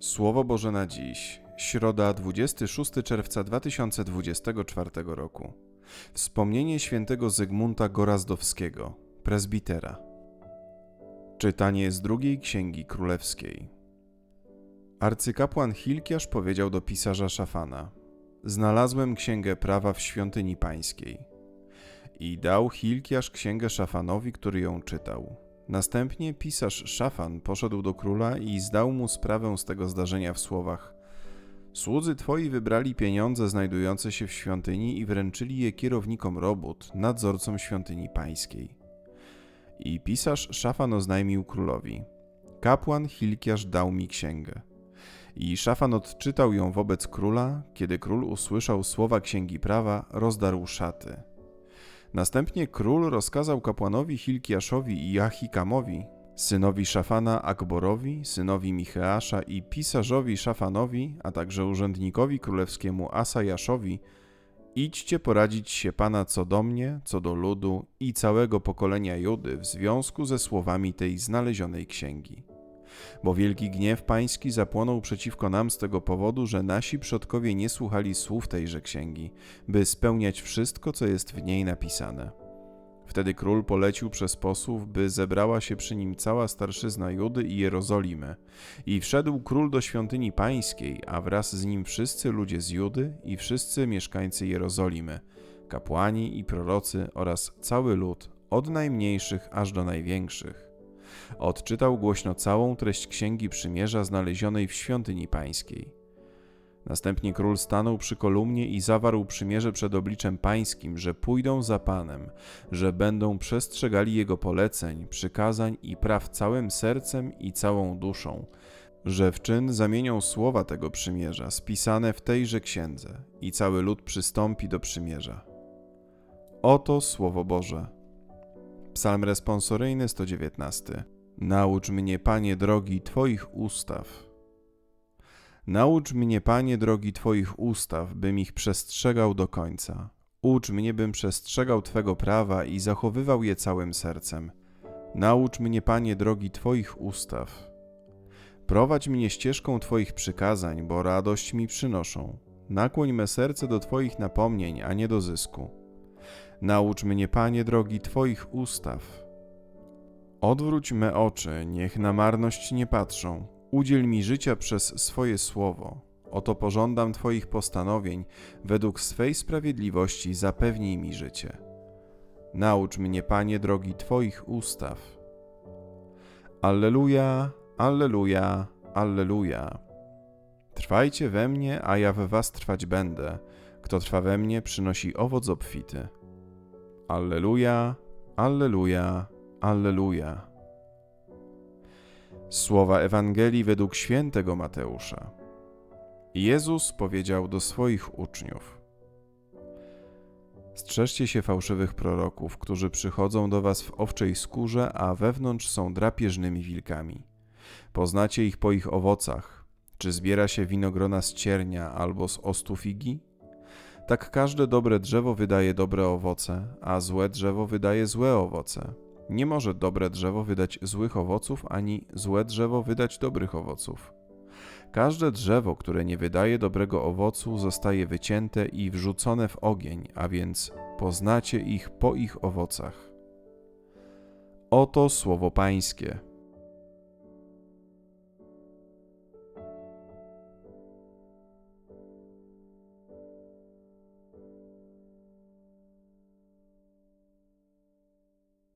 Słowo Boże na dziś, środa 26 czerwca 2024 roku. Wspomnienie świętego Zygmunta Gorazdowskiego, prezbitera. Czytanie z drugiej księgi królewskiej. Arcykapłan Hilkiasz powiedział do pisarza Szafana: Znalazłem księgę prawa w świątyni pańskiej. I dał Hilkiasz księgę Szafanowi, który ją czytał. Następnie pisarz Szafan poszedł do króla i zdał mu sprawę z tego zdarzenia w słowach: Słudzy twoi wybrali pieniądze znajdujące się w świątyni i wręczyli je kierownikom robót, nadzorcom świątyni pańskiej. I pisarz Szafan oznajmił królowi: Kapłan Hilkiasz dał mi księgę. I Szafan odczytał ją wobec króla, kiedy król usłyszał słowa księgi prawa, rozdarł szaty. Następnie król rozkazał kapłanowi Hilkiaszowi i Jachikamowi, synowi Szafana Akborowi, synowi Micheasza i pisarzowi Szafanowi, a także urzędnikowi królewskiemu Asajaszowi, idźcie poradzić się Pana co do mnie, co do ludu i całego pokolenia Judy w związku ze słowami tej znalezionej księgi. Bo wielki gniew pański zapłonął przeciwko nam z tego powodu, że nasi przodkowie nie słuchali słów tejże księgi, by spełniać wszystko, co jest w niej napisane. Wtedy król polecił przez posłów, by zebrała się przy nim cała starszyzna Judy i Jerozolimy. I wszedł król do świątyni pańskiej, a wraz z nim wszyscy ludzie z Judy i wszyscy mieszkańcy Jerozolimy, kapłani i prorocy oraz cały lud, od najmniejszych aż do największych. Odczytał głośno całą treść księgi przymierza znalezionej w świątyni pańskiej. Następnie król stanął przy kolumnie i zawarł przymierze przed obliczem pańskim, że pójdą za Panem, że będą przestrzegali jego poleceń, przykazań i praw całym sercem i całą duszą, że w czyn zamienią słowa tego przymierza, spisane w tejże księdze, i cały lud przystąpi do przymierza. Oto słowo Boże. Psalm responsoryjny 119. Naucz mnie, Panie drogi, Twoich ustaw. Naucz mnie, Panie drogi, Twoich ustaw, bym ich przestrzegał do końca. Ucz mnie, bym przestrzegał Twego prawa i zachowywał je całym sercem. Naucz mnie, Panie drogi, Twoich ustaw. Prowadź mnie ścieżką Twoich przykazań, bo radość mi przynoszą. Nakłoń me serce do Twoich napomnień, a nie do zysku. Naucz mnie, Panie drogi, Twoich ustaw. Odwróć me oczy, niech na marność nie patrzą. Udziel mi życia przez swoje słowo. Oto pożądam Twoich postanowień, według swej sprawiedliwości zapewnij mi życie. Naucz mnie, Panie drogi, Twoich ustaw. Alleluja, Alleluja, Alleluja. Trwajcie we mnie, a ja we was trwać będę. Kto trwa we mnie, przynosi owoc obfity. Alleluja, Alleluja, Alleluja. Słowa Ewangelii według świętego Mateusza. Jezus powiedział do swoich uczniów: Strzeżcie się fałszywych proroków, którzy przychodzą do was w owczej skórze, a wewnątrz są drapieżnymi wilkami. Poznacie ich po ich owocach. Czy zbiera się winogrona z ciernia albo z ostu figi? Tak każde dobre drzewo wydaje dobre owoce, a złe drzewo wydaje złe owoce. Nie może dobre drzewo wydać złych owoców, ani złe drzewo wydać dobrych owoców. Każde drzewo, które nie wydaje dobrego owocu, zostaje wycięte i wrzucone w ogień, a więc poznacie ich po ich owocach. Oto słowo Pańskie.